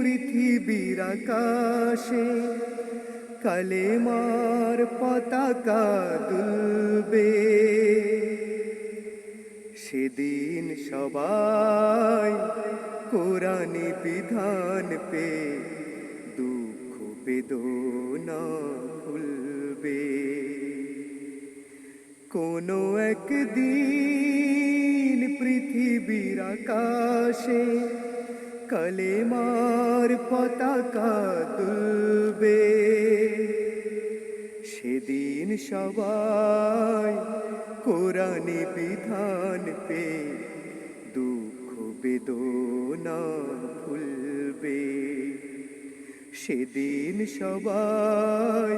পৃথিবীর আকাশে কালেমার পতাকা দুলবে। সেদিন সবাই কোরআনি বিধান পে দুঃখ, বেদনা ভুলবে। কোনো একদিন পৃথিবীর আকাশে কালেমার পতাকা দুলবে সেদিন সবাই কোরআনে বিধান পে দুঃখ, বেদনা ভুলবে। সেদিন সবাই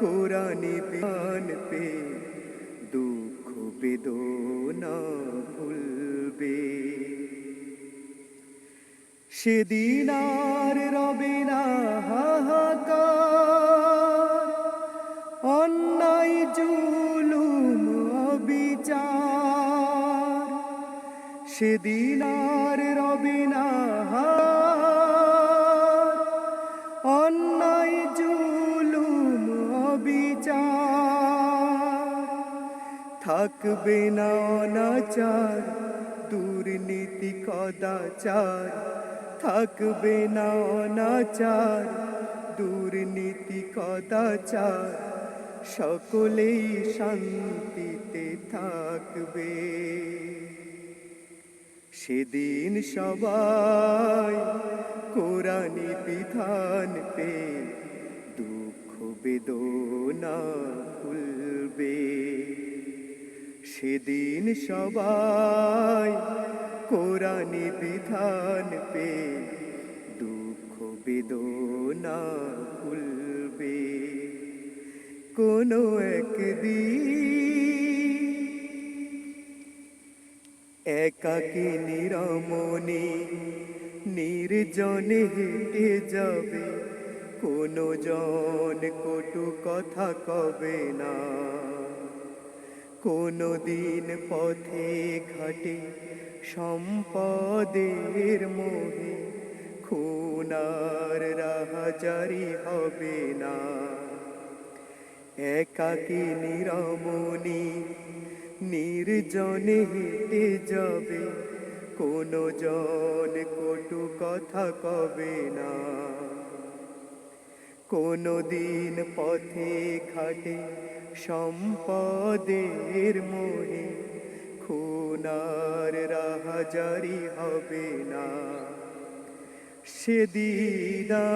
কোরআনে বিধান পে সেদিন আর রবে না হাহাকার। অন্যায়, জুলুম, অবিচার। সেদিন আর রবে না অন্যায়, জুলুম, অবিচার। থাকবে না অনাচার, দুর্নীতি, কদাচার। থাকবে না অনাচার, দুর্নীতি কদাচার, সকলেই শান্তিতে থাকবে। সেদিন সবাই কোরআনি বিধান পে দুঃখ বেদনা ভুলবে। সেদিন সবাই কোরআনি বিধান পে, দুঃখ বেদনা ভুলবে। কোনো একদিন একাকে নিরমনে নির্জনে হেঁটে যাবে। কোনো জন কটু কথা কবে না। কোনো দিন পথে ঘাটে সম্পদের মোহে, খুনার রাহাজারি হবে না। একাকী নিরমণি, নির্জনে হেঁটে যাবে, কোনো জন কটু কথা কবে না। কোনো দিন পথে ঘাটে সম্পদের মোহে খুনার রাহাজারি হবে না। সেদিদার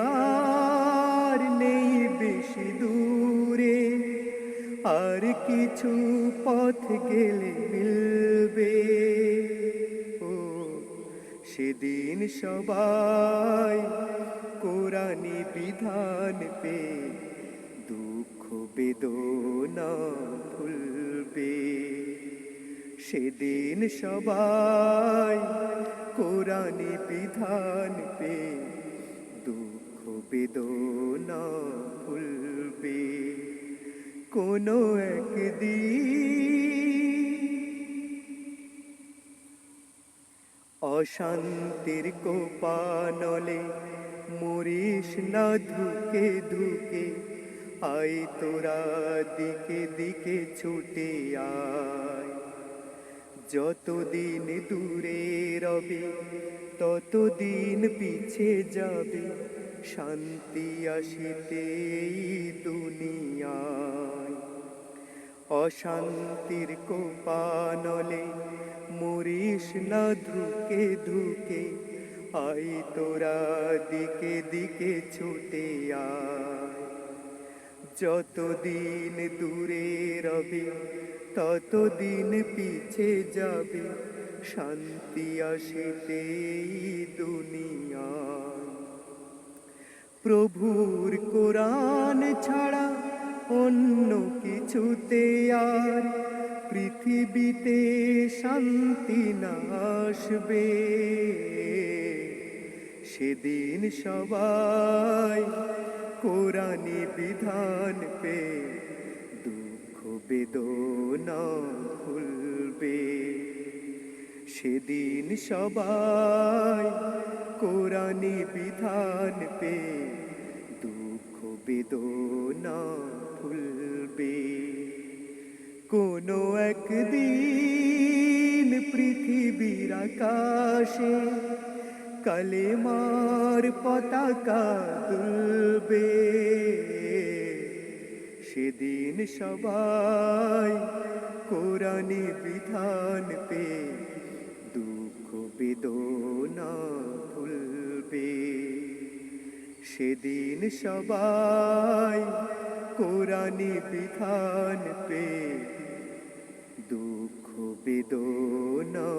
নেই বেশি দূরে, আর কিছু পথ গেলে মিলবে। ও, সেদিন সবাই কোরআনি বিধান পে দুঃখ বেদনা ভুলবে। সেদিন সবাই কোরআনি বিধান পে দুঃখ বেদনা ভুলবে। কোনো একদিন অশান্তির কোপানলে মরিস না ধুকে ধুকে আই তোরা দিকে দিকে ছুটে আয়। যতদিন দূরে রবে, ততদিন পিছে যাবে। শান্তি আসিতে দুনিয়ায়। অশান্তির কোপানলে মরিস না ধুকে ধুকে আই তোরা দিকে দিকে ছুটে আয়। যতদিন দূরে রবে, ততদিন পিছে যাবে। শান্তি আসিতে এই দুনিয়ায় প্রভুর কোরআন ছাড়া অন্য কিছুতে আর পৃথিবীতে শান্তি না আসবে। সেদিন সবাই কোরআনি বিধান পে, দুঃখ বেদনা ভুলবে সেদিন সবাই কোরআন বিধান পে, দুঃখ বেদনা ভুলবে কোনো একদিন পৃথিবীর আকাশে কালেমার পতাকা তুলবে। সেদিন সবাই কোরআনি বিধান পে দুঃখ বেদনা ভুলবে। সেদিন সবাই কোরআনি বিধান পে দুঃখ বেদনা